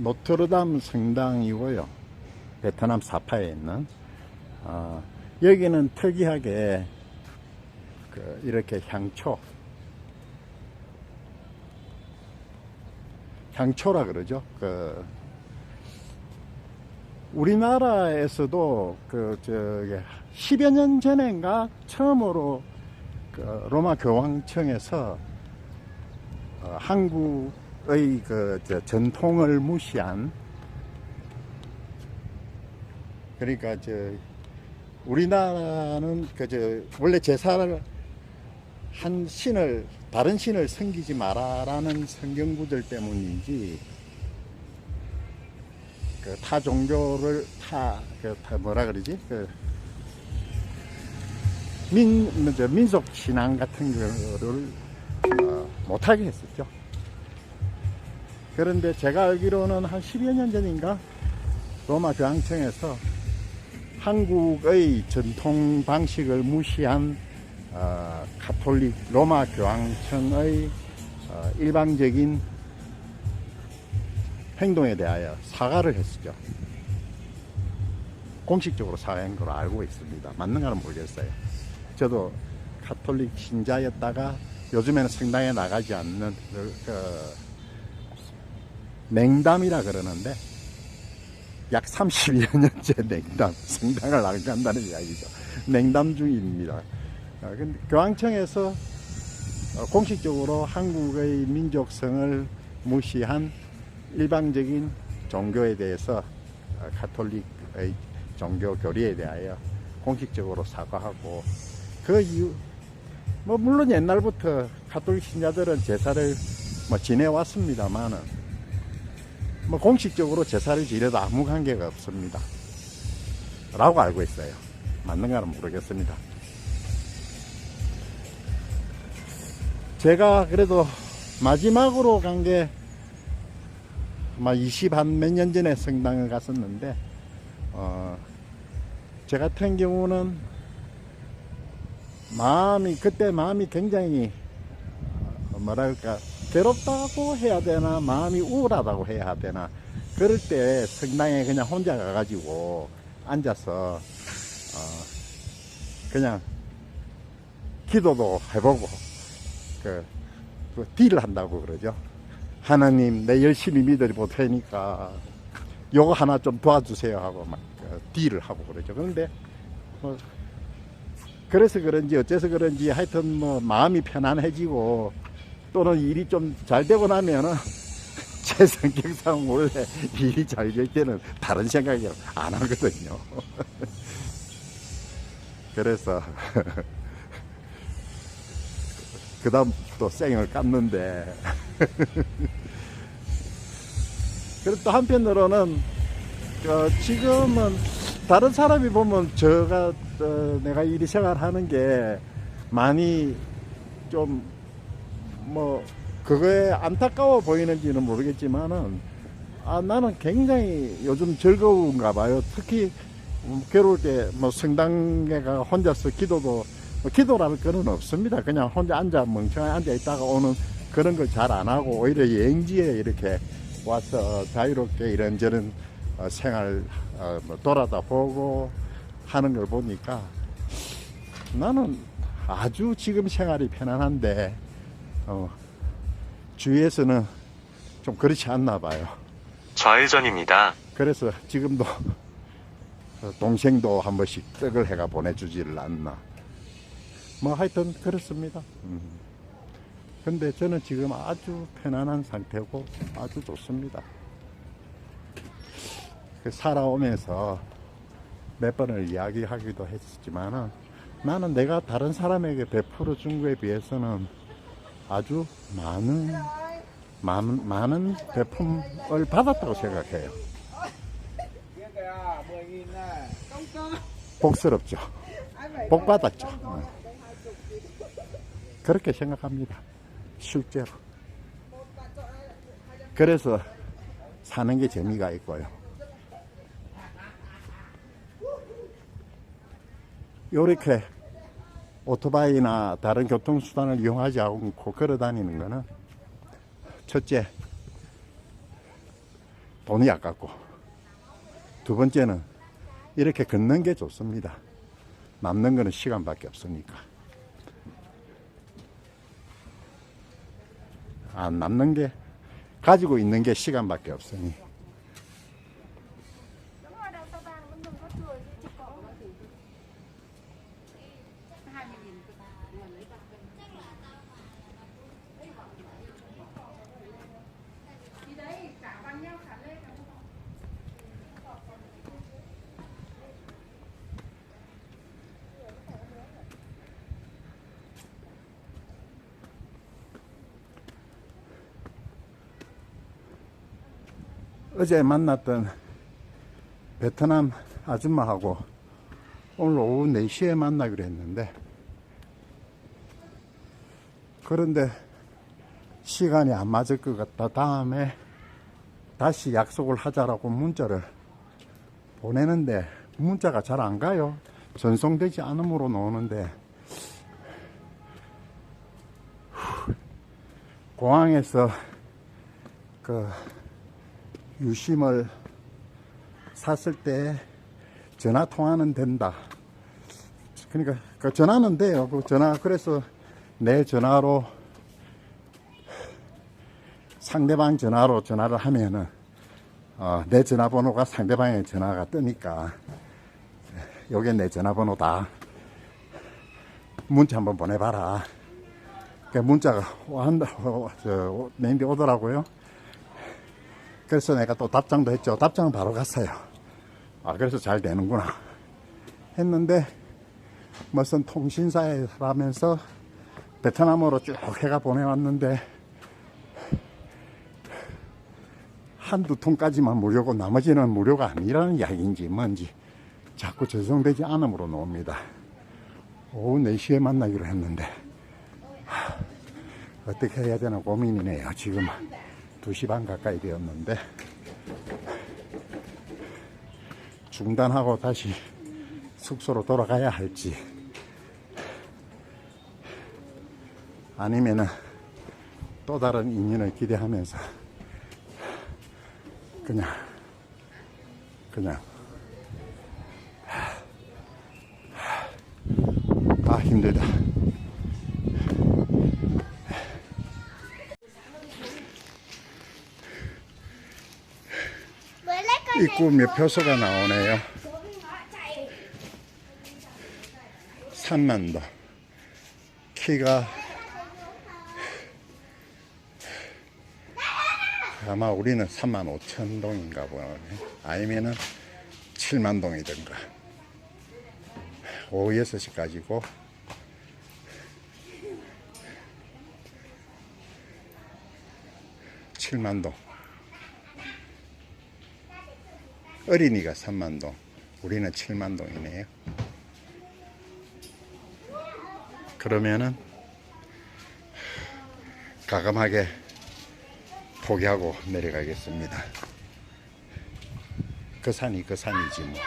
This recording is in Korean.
노트르담 성당이고요. 베트남 사파에 있는 어, 여기는 특이하게 그 이렇게 향초 향초라 그러죠. 그 우리나라에서도 그 저기 10여 년 전인가 처음으로 그 로마 교황청에서 어, 한국의 그저 전통을 무시한 그러니까 저 우리나라는 그 저 원래 제사를 한 신을 다른 신을 섬기지 마라라는 성경 구절 때문인지 그 타 종교를 타 뭐라 그러지 그 민, 저 민속 신앙 같은 거를 어, 못하게 했었죠. 그런데 제가 알기로는 한 10여 년 전인가 로마 교황청에서 한국의 전통 방식을 무시한 어, 가톨릭 로마 교황청의 어, 일방적인 행동에 대하여 사과를 했었죠. 공식적으로 사과한 걸로 알고 있습니다. 맞는가는 모르겠어요. 저도 가톨릭 신자였다가 요즘에는 성당에 나가지 않는 그, 그 냉담이라 그러는데 약 32여 년째 냉담 성당을 안 간다는 이야기죠. 냉담 중입니다. 어, 근데 교황청에서 어, 공식적으로 한국의 민족성을 무시한 일방적인 종교에 대해서 어, 가톨릭의 종교 교리에 대하여 공식적으로 사과하고 그 이유 뭐 물론 옛날부터 가톨릭 신자들은 제사를 뭐 지내왔습니다만은 뭐 공식적으로 제사를 지내도 아무 관계가 없습니다. 라고 알고 있어요. 맞는가는 모르겠습니다. 제가 그래도 마지막으로 간 게 아마 20 한 몇 년 전에 성당을 갔었는데 어, 제 같은 경우는 마음이 그때 마음이 굉장히 어, 뭐랄까 괴롭다고 해야 되나 마음이 우울하다고 해야 되나 그럴 때 성당에 그냥 혼자 가가지고 앉아서 어, 그냥 기도도 해보고 그, 그 딜을 한다고 그러죠. 하나님 내 열심히 믿어 볼 테니까 요거 하나 좀 도와주세요 하고 막 그, 딜을 하고 그러죠. 그런데 뭐 그래서 그런지 어째서 그런지 하여튼 뭐 마음이 편안해지고 또는 일이 좀 잘 되고 나면은 제 성격상 원래 일이 잘 될 때는 다른 생각이 안 하거든요. 그래서 그 다음 또 쌩을 깠는데 그리고 또 한편으로는 어, 지금은 다른 사람이 보면 저가 어, 내가 일이 생활하는 게 많이 좀 뭐 그거에 안타까워 보이는지는 모르겠지만은 아 나는 굉장히 요즘 즐거운가 봐요. 특히 음, 괴로울 때 뭐 성당에 가 혼자서 기도도 뭐 기도라는 거는 없습니다. 그냥 혼자 앉아 멍청하게 앉아 있다가 오는 그런 걸 잘 안 하고 오히려 여행지에 이렇게 와서 자유롭게 이런저런 어, 생활 어, 뭐 돌아다 보고 하는 걸 보니까 나는 아주 지금 생활이 편안한데 어, 주위에서는 좀 그렇지 않나 봐요. 좌회전입니다. 그래서 지금도 어, 동생도 한 번씩 떡을 해가 보내주지를 않나. 뭐 하여튼 그렇습니다. 음. 근데 저는 지금 아주 편안한 상태고 아주 좋습니다. 그 살아오면서 몇 번을 이야기하기도 했지만은 나는 내가 다른 사람에게 베풀어 준 거에 비해서는 아주 많은 많은 많은 베품을 받았다고 생각해요. 복스럽죠. 복 받았죠. 어. 그렇게 생각합니다. 실제로. 그래서 사는 게 재미가 있고요. 요렇게 오토바이나 다른 교통수단을 이용하지 않고 걸어 다니는 거는 첫째, 돈이 아깝고 두 번째는 이렇게 걷는 게 좋습니다. 남는 거는 시간밖에 없으니까. 안 남는 게 가지고 있는 게 시간밖에 없으니 어제 만났던 베트남 아줌마하고 오늘 오후 4시에 만나기로 했는데 그런데 시간이 안 맞을 것 같다. 다음에 다시 약속을 하자라고 문자를 보내는데 문자가 잘 안 가요. 전송되지 않음으로 나오는데 공항에서 그 유심을 샀을 때 전화 통화는 된다. 그러니까 그 전화는 돼요. 그 전화 그래서 내 전화로 상대방 전화로 전화를 하면은 어, 내 전화번호가 상대방의 전화가 뜨니까 요게 내 전화번호다. 문자 한번 보내봐라. 그 문자가 저, 내인데 오더라고요. 그래서 내가 또 답장도 했죠. 답장은 바로 갔어요. 아, 그래서 잘 되는구나. 했는데, 무슨 통신사에 라면서 베트남으로 쭉 해가 보내왔는데, 한두 통까지만 무료고 나머지는 무료가 아니라는 이야기인지 뭔지 자꾸 전송되지 않음으로 나옵니다. 오후 4시에 만나기로 했는데, 하, 어떻게 해야 되나 고민이네요. 지금 2시 반 가까이 되었는데 중단하고 다시 숙소로 돌아가야 할지 아니면은 또 다른 인연을 기대하면서 그냥 그냥 아 힘들다. 입구 몇 표소가 나오네요. 3만도. 키가 아마 우리는 3만 5천 동인가 보네. 아니면은 7만 동이든가. 오후 6시까지고. 칠만 동. 어린이가 3만 동, 우리는 7만 동이네요. 그러면은 가감하게 포기하고 내려가겠습니다. 그 산이 그 산이지 뭐.